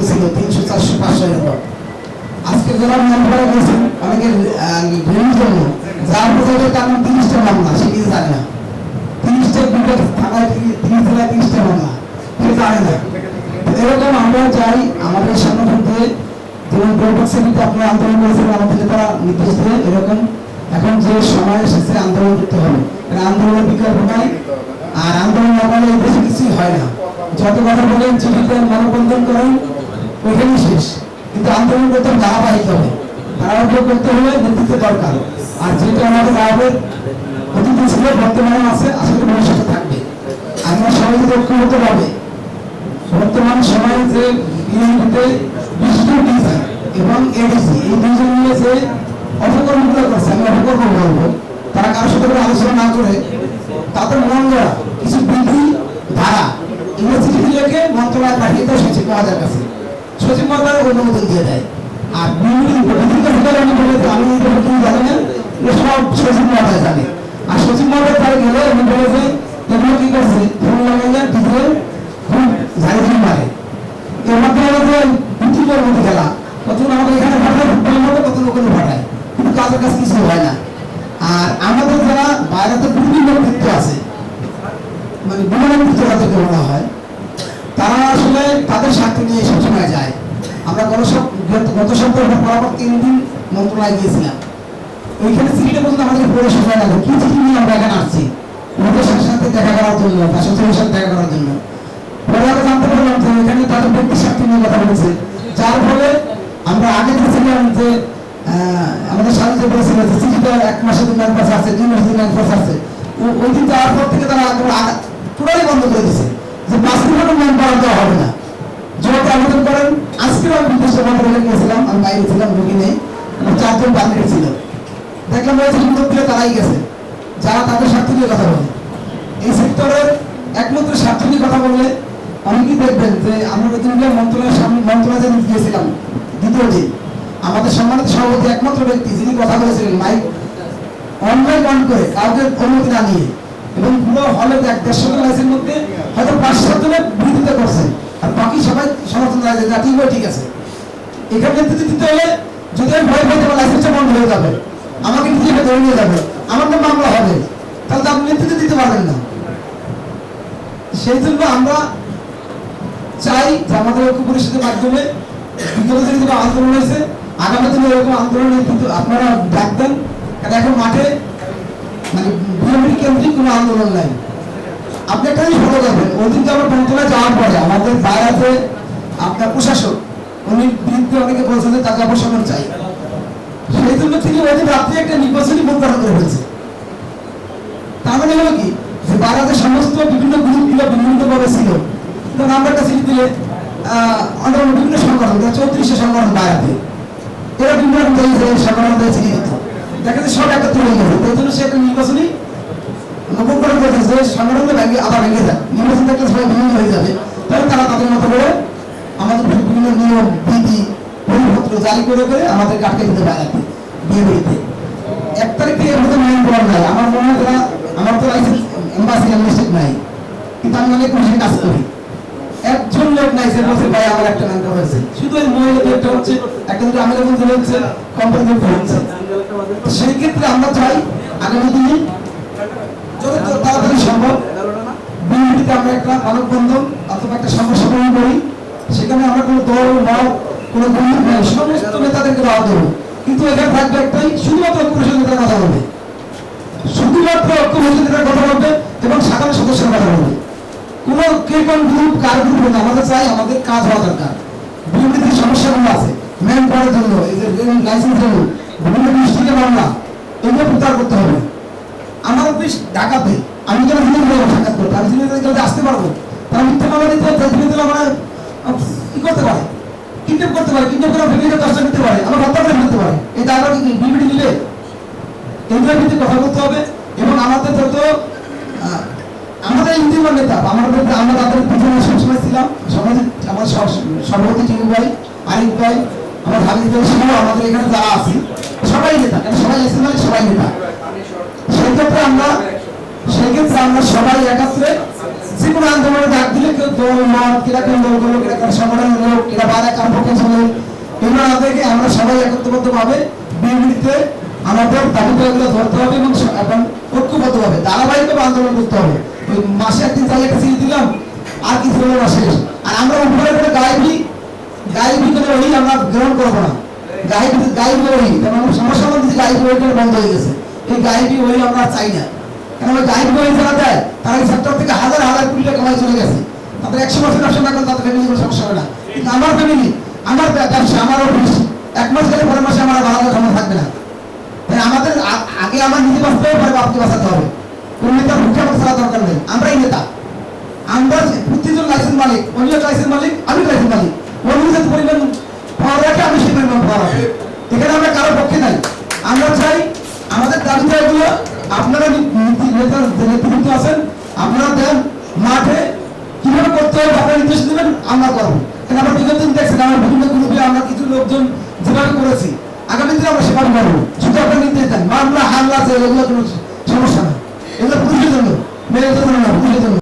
ছিল, তিনশো চারশো পাঁচশো এরকম। আজকে যারা মেম্বারে গেছেন অনেকে জন্য। যার প্রজেক্টে তিরিশটা মামলা, সে জানে না? তিরিশটা বিগত থানায় তিরিশ জেলায় তিরিশটা মামলা? সে জানে না। এরকম আমরা চাই আমাদের সংগঠন যেমন আপনারা আন্দোলন নির্দেশ দিয়ে এরকম। এখন যে সময় এসেছে, আন্দোলন করতে হবে। আন্দোলনের বিকল্প নাই। আর আন্দোলন না করলে কিছুই হয় না। যত কথা বলেন, চিঠিতে মানববন্ধন করেন। ওইখানেই শেষ। কিন্তু আন্দোলন করতে হবে ধারাবাহিক হবে। ধারাবাহিক করতে হলে নেতৃত্ব দরকার। আর যেটা আমাদের রাবের অতীত ছিল বর্তমানে আছে আসলে ভবিষ্যতে থাকবে। আমরা সবাই যদি ঐক্যবদ্ধ হবে বর্তমান সময়ে যে বিএনপিতে বিশিষ্ট ডিসি এবং এডিসি এই দুজন মিলে যে অপকর্মগুলো করছে, আমি অপকর্ম বলব, তারা কারোর সাথে করে আলোচনা না করে তাদের মন কিছু বিধি, ধারা ইউনিভার্সিটি থেকে মন্ত্রণালয় পাঠিয়ে দেয় সচিব কাছে। সচিব অনুমোদন দিয়ে দেয়। আর বিধি তাদের স্বার্থ নিয়ে সবসময় যায়। আমরা গত গত- সপ্তাহে পরাপর তিন দিন মন্ত্রণালয়ে গিয়েছিলাম। ওইখানে সিটিটা পর্যন্ত আমাদের প্রবেশ হয় না কি চিঠি নিয়ে আমরা এখানে আসছি? ওদের সাথে দেখা করার জন্য, তার সচিবের সাথে দেখা করার জন্য। পরে আমরা জানতে পারলাম যে এখানে তাদের ব্যক্তি স্বার্থ নিয়ে কথা বলেছে। যার ফলে আমরা আগে দেখছিলাম যে আমাদের সাথে বলেছিল যে চিঠিটা এক মাসের দিন এক আছে, দুই মাসে দিন এক আছে। ও- ওই দিন যাওয়ার পর থেকে তারা টোটালি বন্ধ করে দিয়েছে। যে পাঁচ দিন ম্যান করা দেওয়া হবে না। যেহেতু আবেদন করেন আজকে আমি বিদেশে মন্ত্রণালয়ে গিয়েছিলাম আমি বাইরে ছিলাম রুগী নেই আমার চারজন বান্ধবী ছিল। দেখলাম ওই দিয়ে তারাই গেছে। যারা তাদের স্বার্থ নিয়ে কথা বলে। এই সেক্টরের একমাত্র স্বার্থ নিয়ে কথা বললে অনেকেই দেখবেন যে আমরা প্রতিনিধি মন্ত্রণালয়ের সামনে মন্ত্রণালয়ে গিয়েছিলাম, দ্বিতীয় দিন, আমাদের সম্মানিত সভাপতি একমাত্র ব্যক্তি যিনি কথা বলেছিলেন, মাইক অনলাইন অন করে, কাউকে অনুমতি না নিয়ে। এবং পুরো হলে এক দেড়শো জন লাইসের মধ্যে হয়তো পাঁচ সাত জনের বিরোধিতা করছে। জানাচ্ছে না ঠিক ঠিক আছে। এখানে নেতৃত্ব দিতে হলে যদি আমি ভয় পাই আমার লাইসেন্সটা বন্ধ হয়ে যাবে। আমাকে নিজেকে ধরে নিয়ে যাবে। আমার নাম মামলা হবে। তাহলে তো আপনি নেতৃত্ব দিতে পারবেন না। সেই জন্য আমরা চাই যে আমাদের ঐক্য পরিষদের মাধ্যমে বিগত দিনে যেটা আন্দোলন হয়েছে। আগামী দিনে এরকম আন্দোলন কিন্তু আপনারা ডাক দেন। কারণ এখন মাঠে মানে বিএনপি কেন্দ্রিক কোনো আন্দোলন নাই। আপনি একটা ফলো করবেন ওই দিন আমার মন্ত্রণালয়ে যাওয়ার পরে আমাদের বাইরে আপনার প্রশাসক, উনি বিরুদ্ধে অনেকে বলছেন যে টাকা অপসারণ চাই। সেই জন্য তিনি ওই দিন রাত্রে একটা নির্বাচনী গঠন করে ফেলছে। তার মানে হলো কি? যে বাইরে সমস্ত বিভিন্ন গ্রুপগুলো বিভিন্নভাবে ছিল। তো নাম্বারটা সিটি দিলে অন্যান্য বিভিন্ন সংগঠন চৌত্রিশে সংগঠন বাইরে এরা বিভিন্ন সংগঠন চিঠি দেখা যাচ্ছে সব একত্র হয়ে গেছে। তাই জন্য সে একটা নির্বাচনী নতুন করে যে সংগঠনগুলো ভেঙে, আবার ভেঙে যায়। নির্বাচন থাকলে সবাই বিভিন্ন হয়ে যাবে। তাহলে তারা তাদের মতো করে নিয়ম বিধি পরিপত্র জারি করে করে আমাদের কাটকে দিতে বাইরে বিয়ে বাড়িতে। এক তারিখ এর মধ্যে মাইন করার নাই আমার মনে হয় তারা আমার তো লাইসেন্স এম্বাসি অ্যাডমিনিস্ট্রেট নাই। কিন্তু আমি অনেক মানুষের কাজ করি। একজন লোক নাই যে বলছে, ভাই, আমার একটা ম্যান করা হয়েছে। শুধু ওই মহিলা একটা হচ্ছে, একটা দুটো আমি যখন হচ্ছে কোম্পানি হচ্ছে। সেই ক্ষেত্রে আমরা চাই, আগামী দিনে যত তাড়াতাড়ি সম্ভব বিএনপিতে আমরা একটা মানববন্ধন অথবা একটা সমস্যা গ্রহণ করি সেখানে আমরা কোনো দল মত কোনো বন্ধু নাই সমস্ত নেতাদেরকে দাওয়া দেবো। কিন্তু এখানে থাকবে একটাই, শুধুমাত্র পুরুষের নেতার কথা বলবে। শুধুমাত্র ঐক্যবদ্ধ নেতার কথা বলবে এবং সাধারণ সদস্যের কথা বলবে। কোনো কে কোন গ্রুপ কার গ্রুপ না, আমাদের চাই আমাদের কাজ হওয়া দরকার। বিএনপিতে সমস্যাগুলো আছে। ম্যান পাওয়ার জন্য, এই যে লাইসেন্স জন্য, বিভিন্ন ডিস্ট্রিক্টে মামলা এগুলো প্রত্যাহার করতে হবে। আমার অফিস ঢাকাতে, আমি কেন সাক্ষাৎ করতে আমি আসতে পারব তারা মিথ্যা মামলা দিতে দিনে আমার কি করতে পারে কিডন্যাপ করতে পারে কিডন্যাপ করে ফেমিলিকে দশটা নিতে পারে, আমার হত্যা করে ফেলতে পারে? এই দায়টা কি বিবিটি নিলে এগুলোর ভিত্তি কথা বলতে হবে, এবং আমাদের যত আমাদের ইন্দিমন নেতা আমাদের আমরা তাদের পিছনে সবসময় ছিলাম সমাজ আমার সভাপতি টিকু ভাই, আরিফ ভাই, আমার হাবিব ভাই সহ আমাদের এখানে যারা আছে, সবাই নেতা কারণ সবাই এসে মানে সবাই নেতা। সেই ক্ষেত্রে আমরা, সেই ক্ষেত্রে আমরা সবাই একাত্রে কোনো আন্দোলনে ডাক দিলে কেউ দল, মত, কিরা কেউ দল করল, কিরা কারও সংগঠনের লোক কিরা বাধা কাম্পকে চলে এগুলো না দেখে আমরা সবাই একত্রবদ্ধ ভাবে বিবৃতিতে আমাদের দাবি দাবিগুলো ধরতে হবে এবং এবং ঐক্যবদ্ধ হবে ধারাবাহিকভাবে আন্দোলন করতে হবে। ওই মাসে একদিন চাইলে একটা চিঠি দিলাম, আর কিছু হলো না শেষ। আর আমরা উপরে করে গায়েবি গায়েবি করে ওই আমরা গ্রহণ করব না। গায়েবি গায়েবি ওই আমরা সমস্যা মধ্যে গায়েবি ওইটা বন্ধ হয়ে গেছে। এই গায়েবি ওই আমরা চাই না। ওই গাইড বই যারা দেয় তারা সেক্টর থেকে হাজার হাজার কোটি টাকা কামাই চলে গেছে। তাদের একশো বছর ব্যবসা না করলে তাদের ফ্যামিলি কোনো সমস্যা হবে না। কিন্তু আমার ফ্যামিলি আমার ব্যবসা, আমার অফিস এক মাস গেলে পরের মাসে আমার বাড়ানোর ক্ষমতা থাকবে না। তাই আমাদের আ- আগে আমার নিজে বাঁচতে হবে পরে বাপকে বাঁচাতে হবে। কোন নেতার মুখে আমার ছাড়া দরকার নেই। আমরাই নেতা। আমরা প্রতিজন লাইসেন্স মালিক, অন্য লাইসেন্স মালিক আমি লাইসেন্স মালিক। অন্য যে পরিমাণ পাওয়া রাখে, আমি সেই পরিমাণ পাওয়া রাখি। এখানে আমরা কারও পক্ষে নাই। আমরা চাই আমাদের দাবি দাবিগুলো আপনারা নি- নীতি নেতা নেতৃত্ব আছেন? আপনারা দেন মাঠে, কীভাবে করতে হবে আপনারা নির্দেশ দেবেন? আমরা করব। কারণ আমরা বিগত দিন দেখছেন আমার বিভিন্ন গ্রুপে আমরা কিছু লোকজন যেভাবে করেছি, আগামী দিনে আমরা সেভাবে করব। শুধু আপনারা নির্দেশ দেন, মামলা, হামলা, আছে, এগুলো কোনো সমস্যা না। এগুলো পুলিশের জন্য, মেয়েদের জন্য না, পুলিশের জন্য।